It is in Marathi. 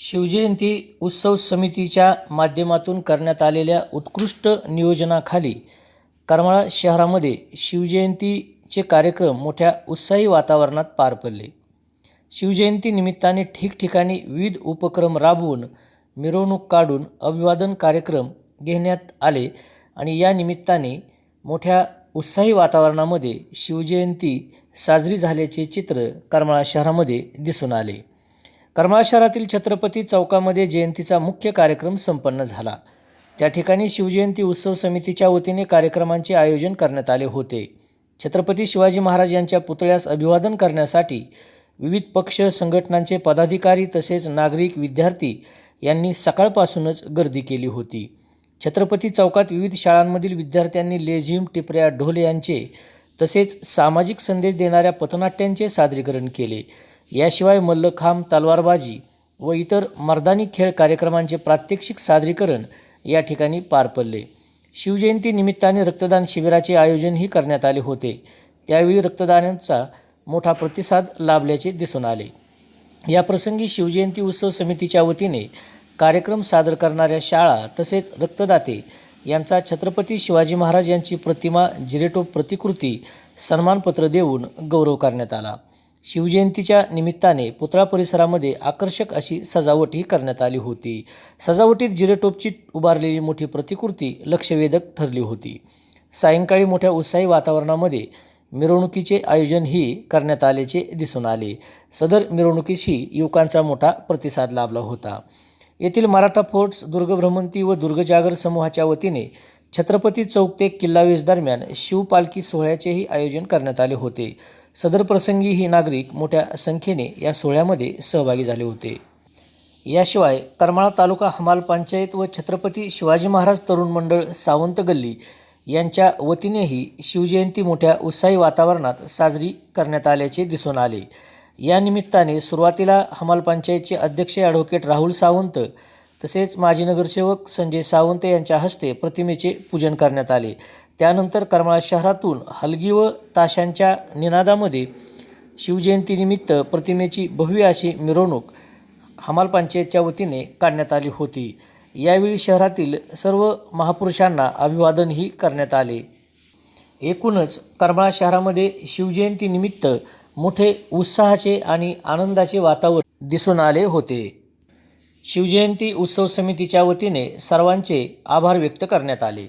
शिवजयंती उत्सव समितीच्या माध्यमातून करण्यात आलेल्या उत्कृष्ट नियोजनाखाली करमाळा शहरामध्ये शिवजयंतीचे कार्यक्रम मोठ्या उत्साही वातावरणात पार पडले. शिवजयंती निमित्ताने ठिकठिकाणी विविध उपक्रम राबवून मिरवणूक काढून अभिवादन कार्यक्रम घेण्यात आले आणि या निमित्ताने मोठ्या उत्साही वातावरणामध्ये शिवजयंती साजरी झाल्याचे चित्र करमाळा शहरामध्ये दिसून आले. करमाळ शहरातील छत्रपती चौकामध्ये जयंतीचा मुख्य कार्यक्रम संपन्न झाला. त्या ठिकाणी शिवजयंती उत्सव समितीच्या वतीने कार्यक्रमांचे आयोजन करण्यात आले होते. छत्रपती शिवाजी महाराज यांच्या पुतळ्यास अभिवादन करण्यासाठी विविध पक्ष संघटनांचे पदाधिकारी तसेच नागरिक विद्यार्थी यांनी सकाळपासूनच गर्दी केली होती. छत्रपती चौकात विविध शाळांमधील विद्यार्थ्यांनी लेझिम टिपऱ्या ढोल यांचे तसेच सामाजिक संदेश देणाऱ्या पथनाट्यांचे सादरीकरण केले. याशिवाय मल्लखांब तलवारबाजी व इतर मर्दानी खेळ कार्यक्रमांचे प्रात्यक्षिक सादरीकरण या ठिकाणी पार पडले. शिवजयंती निमित्ताने रक्तदान शिबिराचे आयोजनही करण्यात आले होते. त्यावेळी रक्तदानाचा मोठा प्रतिसाद लाभल्याचे दिसून आले. या प्रसंगी शिवजयंती उत्सव समितीच्या वतीने कार्यक्रम सादर करणाऱ्या शाळा तसेच रक्तदाते यांचा छत्रपती शिवाजी महाराज यांची प्रतिमा जिरेटो प्रतिकृती सन्मानपत्र देऊन गौरव करण्यात आला. शिवजयंतीच्या निमित्ताने पुतळा परिसरामध्ये आकर्षक अशी सजावटही करण्यात आली होती. सजावटीत जिरेटोपची उभारलेली मोठी प्रतिकृती लक्षवेधक ठरली होती. सायंकाळी मोठ्या उत्साही वातावरणामध्ये मिरवणुकीचे आयोजनही करण्यात आल्याचे दिसून आले. सदर मिरवणुकीशी युवकांचा मोठा प्रतिसाद लाभला होता. येथील मराठा फोर्ट्स दुर्गभ्रमंती व दुर्गजागर समूहाच्या वतीने छत्रपती चौक ते किल्लावीस दरम्यान शिवपालखी सोहळ्याचेही आयोजन करण्यात आले होते. सदर प्रसंगी ही नागरिक मोठ्या संख्येने या सोहळ्यामध्ये सहभागी झाले होते. याशिवाय करमाळा तालुका हमाल पंचायत व छत्रपती शिवाजी महाराज तरुण मंडळ सावंत गल्ली यांच्या वतीनेही शिवजयंती मोठ्या उत्साही वातावरणात साजरी करण्यात आल्याचे दिसून आले. या निमित्ताने सुरुवातीला हमाल पंचायतचे अध्यक्ष ॲडव्होकेट राहुल सावंत तसेच माजी नगरसेवक संजय सावंत यांच्या हस्ते प्रतिमेचे पूजन करण्यात आले. त्यानंतर करमाळा शहरातून हलगी व ताशांच्या निनादामध्ये शिवजयंतीनिमित्त प्रतिमेची भव्य अशी मिरवणूक हमाल पंचायतच्या वतीने काढण्यात आली होती. यावेळी शहरातील सर्व महापुरुषांना अभिवादनही करण्यात आले. एकूणच करमाळा शहरामध्ये शिवजयंतीनिमित्त मोठे उत्साहाचे आणि आनंदाचे वातावरण दिसून आले होते. शिवजयंती उत्सव समितीच्या वतीने सर्वांचे आभार व्यक्त करण्यात आले.